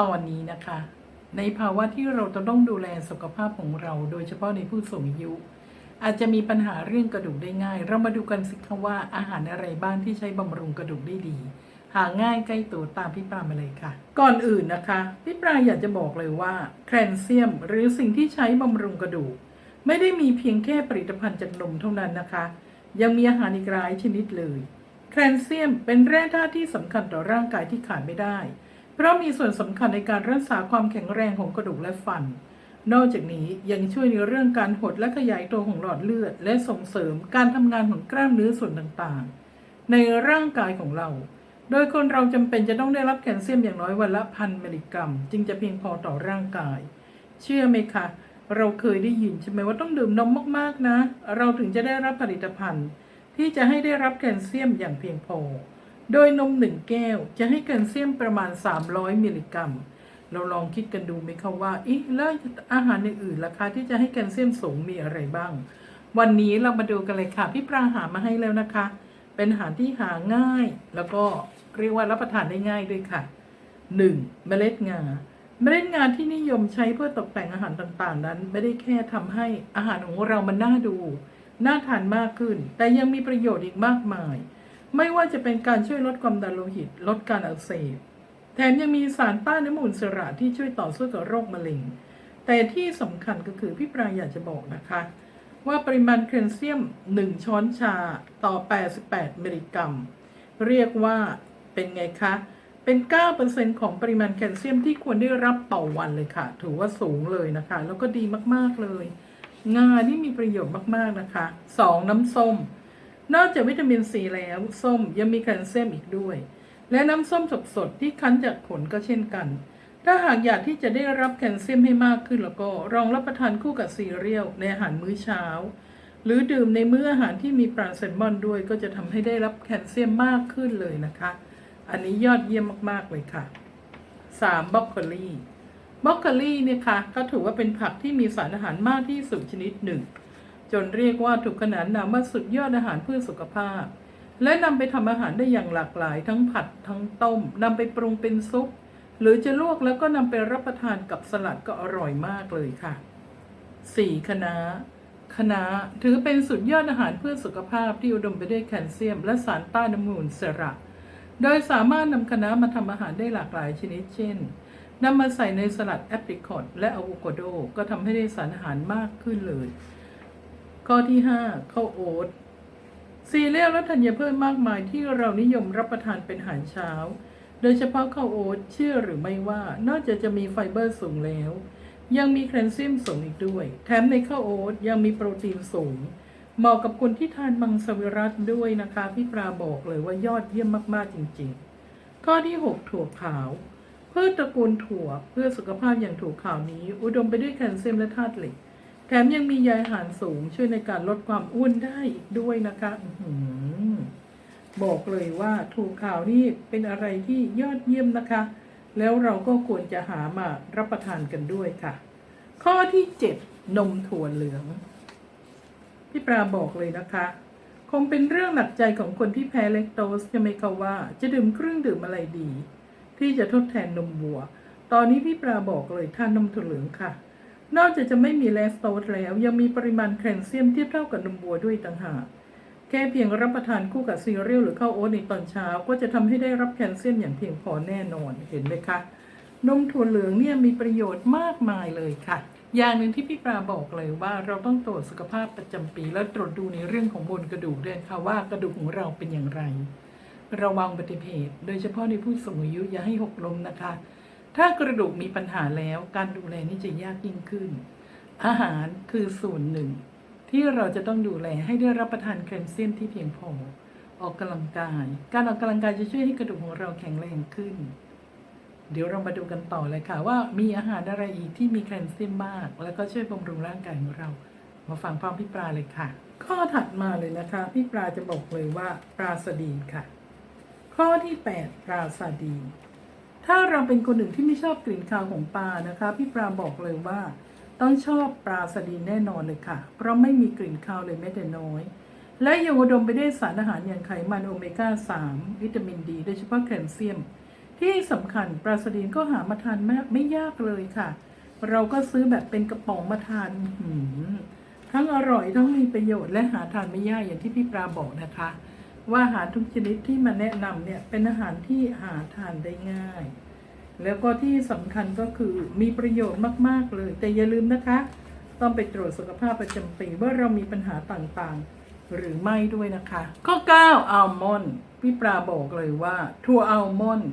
ตอนนี้นะคะ ในภาวะที่เราจะต้องดูแลสุขภาพของเรา โดยเฉพาะในผู้สูงอายุ อาจจะมีปัญหาเรื่องกระดูกได้ง่าย เรามาดูกันสิคะว่าอาหารอะไรบ้างที่ใช้บำรุงกระดูกได้ดี หาง่ายใกล้ตัวตามพี่ปรามาเลยค่ะ ก่อนอื่นนะคะ พี่ปราอยากจะบอกเลยว่าแคลเซียม หรือสิ่งที่ใช้บำรุงกระดูก ไม่ได้มีเพียงแค่ผลิตภัณฑ์จากนมเท่านั้นนะคะ ยังมีอาหารอีกหลายชนิดเลย แคลเซียมเป็นแร่ธาตุที่สำคัญต่อร่างกายที่ขาดไม่ได้ เพราะมีส่วนสำคัญในการรักษาความแข็งแรงของกระดูกและฟัน นอกจากนี้ยังช่วยในเรื่องการหดและขยายตัวของหลอดเลือด และส่งเสริมการทำงานของกล้ามเนื้อส่วนต่างๆ ในร่างกายของเรา โดยคนเราจำเป็นจะต้องได้รับแคลเซียมอย่างน้อยวันละพันมิลลิกรัม จึงจะเพียงพอต่อร่างกาย เชื่อไหมคะ เราเคยได้ยินใช่ไหมว่าต้องดื่มนมมากๆนะ เราถึงจะได้รับผลิตภัณฑ์ ที่จะให้ได้รับแคลเซียมอย่างเพียงพอ โดยนมหนึ่งแก้วจะให้แคลเซียมประมาณ 300 มิลลิกรัม เราลองคิดกันดูไหมคะว่าอีแล้วอาหารอื่นๆล่ะคะที่จะให้แคลเซียมสูงมีอะไรบ้าง วันนี้เรามาดูกันเลยค่ะพี่ปราหามาให้แล้วนะคะ เป็นอาหารที่หาง่าย แล้วก็เรียกว่ารับประทานได้ง่ายด้วยค่ะ 1. เมล็ดงา เมล็ดงาที่นิยมใช้เพื่อตกแต่งอาหารต่างๆ นั้น ไม่ได้แค่ทำให้อาหารของเรามันน่าดู น่าทานมากขึ้น แต่ยังมีประโยชน์อีกมากมาย ไม่ว่าจะเป็นการช่วยลดความดันโลหิต ลดการอักเสบ แถมยังมีสารต้านอนุมูลอิสระที่ช่วยต่อสู้กับโรคมะเร็ง แต่ที่สำคัญก็คือพี่ปรางอยากจะบอกนะคะ ว่าปริมาณแคลเซียม 1 ช้อนชาต่อ 88 มิลลิกรัม เรียกว่าเป็นไงคะ เป็น 9%ของปริมาณแคลเซียมที่ควรได้รับต่อวันเลยค่ะ ถือว่าสูงเลยนะคะ แล้วก็ดีมากๆเลย งานี่มีประโยชน์มากๆนะคะ 2. น้ำส้ม นอกจากวิตามินซีแล้วส้มยังมีแคลเซียมอีกด้วย และน้ำส้มสดๆที่คั้นจากผลก็เช่นกัน ถ้าหากอยากที่จะได้รับแคลเซียมให้มากขึ้นแล้วก็ลองรับประทานคู่กับซีเรียลในอาหารมื้อเช้า หรือดื่มในมื้ออาหารที่มีปลาแซลมอนด้วยก็จะทำให้ได้รับแคลเซียมมากขึ้นเลยนะคะ อันนี้ยอดเยี่ยมมากๆเลยค่ะ 3. บรอกโคลีบรอกโคลีเนี่ยค่ะก็ถือว่าเป็นผักที่มีสารอาหารมากที่สุดชนิดหนึ่ง จนเรียกว่าถูกขนานนามว่าสุดยอดอาหารเพื่อสุขภาพ และนำไปทำอาหารได้อย่างหลากหลาย ทั้งผัดทั้งต้มนำไปปรุงเป็นซุป หรือจะลวกแล้วก็นำไปรับประทานกับสลัดก็อร่อยมากเลยค่ะ 4. คะน้าคะน้าถือเป็นสุดยอดอาหารเพื่อสุขภาพที่อุดมไปด้วยแคลเซียม และสารต้านอนุมูลอิสระ โดยสามารถนำคะน้ามาทำอาหารได้หลากหลายชนิดเช่นนำมาใส่ในสลัดแอปริคอตและอะโวคาโดก็ทำให้ได้สารอาหารมากขึ้นเลย ข้อที่ 5 ข้าวโอ๊ตซีเรียลและธัญพืชมากมายที่เรานิยมรับประทานเป็นอาหารเช้า โดยเฉพาะข้าวโอ๊ตเชื่อหรือไม่ว่านอกจากจะมีไฟเบอร์สูงแล้ว ยังมีแคลเซียมสูงอีกด้วย แถมในข้าวโอ๊ตยังมีโปรตีนสูง เหมาะกับคนที่ทานมังสวิรัตด้วยนะคะพี่ปราบอกเลยว่ายอดเยี่ยมมากๆจริง ๆ ข้อที่ 6 ถั่วขาวพืชตระกูลถั่วเพื่อสุขภาพอย่างถั่วขาวนี้ อุดมไปด้วยแคลเซียมและธาตุเหล็ก มยังมีใยอาหารสูงช่วยในการลดความอ้วนได้อีกด้วยนะคะอบอกเลยว่าถั่วขาวนี่เป็นอะไรที่ยอดเยี่ยมนะคะ แล้วเราก็ควรจะหามารับประทานกันด้วยค่ะ ข้อที่ 7 นมถั่วเหลือง พี่ปราบอกเลยนะคะ คงเป็นเรื่องหนักใจของคนที่แพ้เลคโตสใช่ไหมคะว่าจะดื่มเครื่องดื่มอะไรดี ที่จะทดแทนนมวัว ตอนนี้พี่ปราบอกเลยทานนมถั่วเหลืองค่ะ นอกจากจะไม่มีแลคโตสแล้ว ยังมีปริมาณแคลเซียมเทียบเท่ากับนมวัวด้วยต่างหาก แค่เพียงรับประทานคู่กับซีเรียลหรือข้าวโอ๊ตในตอนเช้า ก็จะทำให้ได้รับแคลเซียมอย่างเพียงพอแน่นอนเห็นไหมคะนมถั่วเหลืองเนี่ยมีประโยชน์มากมายเลยค่ะ อย่างหนึ่งที่พี่ปราบอกเลยว่าเราต้องตรวจสุขภาพประจำปี และตรวจดูในเรื่องของบนกระดูกด้วยค่ะว่ากระดูกของเราเป็นอย่างไร ระวังอุบัติเหตุโดยเฉพาะในผู้สูงอายุอย่าให้หกล้มนะคะ ถ้ากระดูกมีปัญหาแล้วการดูแลนี่จะยากยิ่งขึ้น อาหารคือส่วนหนึ่ง ที่เราจะต้องดูแลให้ได้รับประทานแคลเซียมที่เพียงพอ ออกกำลังกาย การออกกำลังกายจะช่วยให้กระดูกของเราแข็งแรงขึ้น เดี๋ยวเรามาดูกันต่อเลยค่ะ ว่ามีอาหารอะไรอีกที่มีแคลเซียมมาก แล้วก็ช่วยบำรุงร่างกายของเรา มาฟังพร้อมพี่ปลาเลยค่ะ ข้อถัดมาเลยนะคะพี่ปลาจะบอกเลยว่าปลาสดีนค่ะ ข้อที่ 8 ปลาซาดีน ถ้าเราเป็นคนหนึ่งที่ไม่ชอบกลิ่นคาวของปลานะคะ พี่ปลาบอกเลยว่า ต้องชอบปลาสดีนแน่นอนเลยค่ะ เพราะไม่มีกลิ่นคาวเลยแม้แต่น้อย และยังอุดมไปด้วยสารอาหารอย่างไขมันโอเมก้า 3 วิตามินดี โดยเฉพาะแคลเซียม ที่สำคัญปลาสลิดก็หามาทานไม่ไม่ยากเลยค่ะ เราก็ซื้อแบบเป็นกระป๋องมาทานทั้งอร่อยทั้งมีประโยชน์และหาทานไม่ยากอย่างที่พี่ปลาบอกนะคะ ว่าอาหารทุกชนิดที่มาแนะนำเนี่ยเป็นอาหารที่หาทานได้ง่าย แล้วก็ที่สำคัญก็คือมีประโยชน์มาก ๆ เลย แต่อย่าลืมนะคะ ต้องไปตรวจสุขภาพประจำปีว่าเรามีปัญหาต่างๆ หรือไม่ด้วยนะคะ ข้อ 9 อัลมอนด์พี่ปลาบอกเลยว่าถั่วอัลมอนด์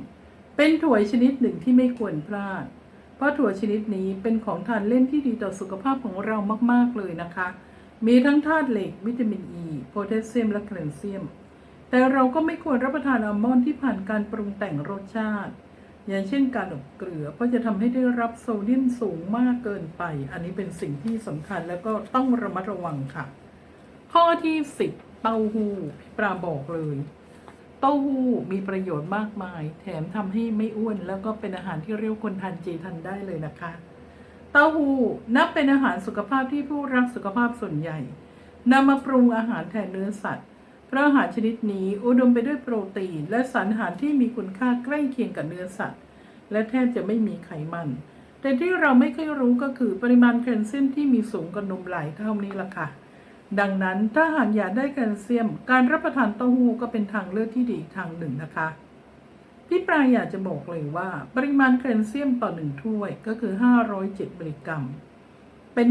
เป็นถั่วชนิดหนึ่งที่ไม่ควรพลาด เพราะถั่วชนิดนี้เป็นของทานเล่นที่ดีต่อสุขภาพของเรามาก ๆ เลยนะคะ มีทั้งธาตุเหล็ก วิตามินอ e, ีโพแทสเซียมและแคลเซียม แต่เราก็ไม่ควรรับประทานอัลมอนด์ที่ผ่านการปรุงแต่งรสชาติ อย่างเช่นการอบเกลือ เพราะจะทำให้ได้รับโซเดียมสูงมากเกินไป อันนี้เป็นสิ่งที่สำคัญแล้วก็ต้องระมัดระวังค่ะ ข้อที่ 10 เต้าหู้พี่ปลาบอกเลย เต้าหู้มีประโยชน์มากมาย แถมทำให้ไม่อ้วน แล้วก็เป็นอาหารที่เรียกคนทานเจทันได้เลยนะคะ เต้าหู้นับเป็นอาหารสุขภาพที่ผู้รักสุขภาพส่วนใหญ่นำมาปรุงอาหารแทนเนื้อสัตว์ เพราะอาหารชนิดนี้อุดมไปด้วยโปรตีน และสารอาหารที่มีคุณค่าใกล้เคียงกับเนื้อสัตว์ และแทบจะไม่มีไขมัน แต่ที่เราไม่เคยรู้ก็คือปริมาณแคลเซียมที่มีสูงกว่านมหลายเท่านี้ล่ะค่ะ ดังนั้นถ้าหากอยากได้แคลเซียม การรับประทานเต้าหู้ก็เป็นทางเลือกที่ดีทางหนึ่งนะคะพี่ปลายอยากจะบอกเลยว่า ปริมาณแคลเซียมต่อหนึ่งถ้วยก็คือ 507มิลลิกรัมเป็น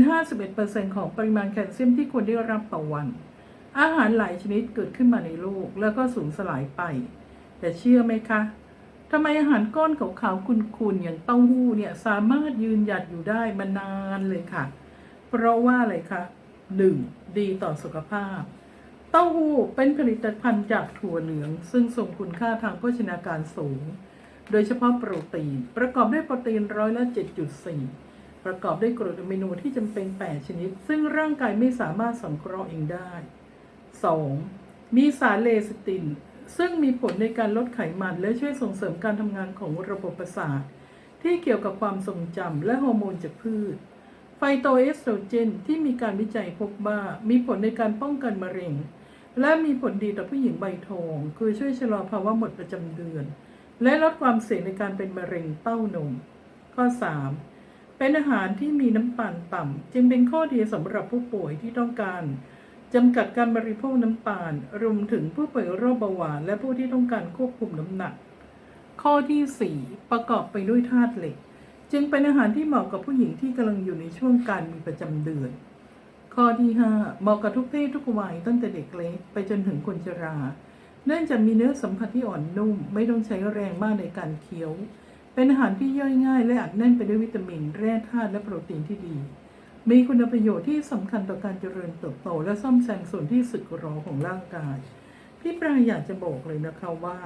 51%ของปริมาณแคลเซียมที่ควรได้รับต่อวัน อาหารหลายชนิดเกิดขึ้นมาในโลกแล้วก็สูญสลายไป แต่เชื่อไหมคะทำไมอาหารก้อนขาวๆคุนๆอย่างเต้าหู้เนี่ยสามารถยืนหยัดอยู่ได้มานานเลยค่ะ เพราะว่าอะไรคะ 1. ดีต่อสุขภาพ เต้าหู้เป็นผลิตภัณฑ์จากถั่วเหลือง ซึ่งทรงคุณค่าทางโภชนาการสูง โดยเฉพาะโปรตีน ประกอบด้วยโปรตีนร้อยละ 7.4 ประกอบด้วยกรดอะมิโนที่จำเป็น 8 ชนิด ซึ่งร่างกายไม่สามารถสังเคราะห์เองได้ 2. มีสารเลซิติน ซึ่งมีผลในการลดไขมันและช่วยส่งเสริมการทำงานของระบบประสาท ที่เกี่ยวกับความทรงจำและฮอร์โมนจากพืช ไฟโตเอสโตรเจน ที่มีการวิจัยพบว่ามีผลในการป้องกันมะเร็ง และมีผลดีต่อผู้หญิงใบทอง คือช่วยชะลอภาวะหมดประจำเดือน และลดความเสี่ยงในการเป็นมะเร็งเต้านม ข้อ 3. เป็นอาหารที่มีน้ำตาลต่ำ จึงเป็นข้อดีสำหรับผู้ป่วยที่ต้องการ จำกัดการบริโภคน้ำตาล รวมถึงผู้ป่วยโรคเบาหวาน และผู้ที่ต้องการควบคุมน้ำหนัก ข้อที่ 4 ประกอบไปด้วยธาตุเหล็ก จึงเป็นอาหารที่เหมาะกับผู้หญิงที่กำลังอยู่ในช่วงการมีประจำเดือน ข้อที่ 5 เหมาะกับทุกเพศทุกวัยตั้งแต่เด็กเล็กไปจนถึงคนชรา เนื่องจากมีเนื้อสัมผัสที่อ่อนนุ่ม ไม่ต้องใช้แรงมากในการเคี้ยว เป็นอาหารที่ย่อยง่าย และอัดแน่นไปด้วยวิตามิน แร่ธาตุและโปรตีนที่ดี มีคุณประโยชน์ที่สำคัญต่อการเจริญเติบโต และซ่อมแซมส่วนที่สึกหรอของร่างกาย พี่ปลาอยากจะบอกเลยนะคะว่า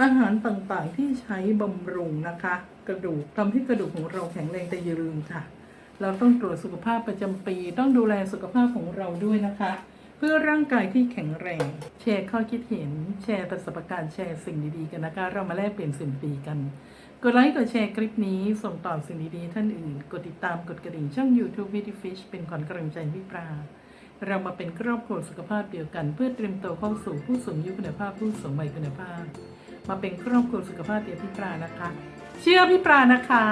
อาหารต่างๆที่ใช้บำรุงนะคะ กระดูกทำให้กระดูกของเราแข็งแรงแต่อย่าลืมค่ะ เราต้องตรวจสุขภาพประจำปี ต้องดูแลสุขภาพของเราด้วยนะคะ เพื่อร่างกายที่แข็งแรง แชร์ข้อคิดเห็น แชร์ประสบการณ์แชร์สิ่งดีๆกันนะคะ เรามาแลกเปลี่ยนสิ่งดีกัน กดไลค์กดแชร์คลิปนี้ส่งต่อสิ่งดีๆท่านอื่น กดติดตามกดกระดิ่งช่อง YouTube v i t y Fish เป็นขวัญกำลังใจพี่ปลาเรามาเป็นครอบครัวสุขภาพเดียวกัน เพื่อเตรียมตัวเข้าสู่ผู้สูงอายุคุณภาพผู้สูงวัยคุณภาพ มาเป็นครอบครัวสุขภาพเดียวพี่ปลานะคะ เชื่อพี่ปลานะคะ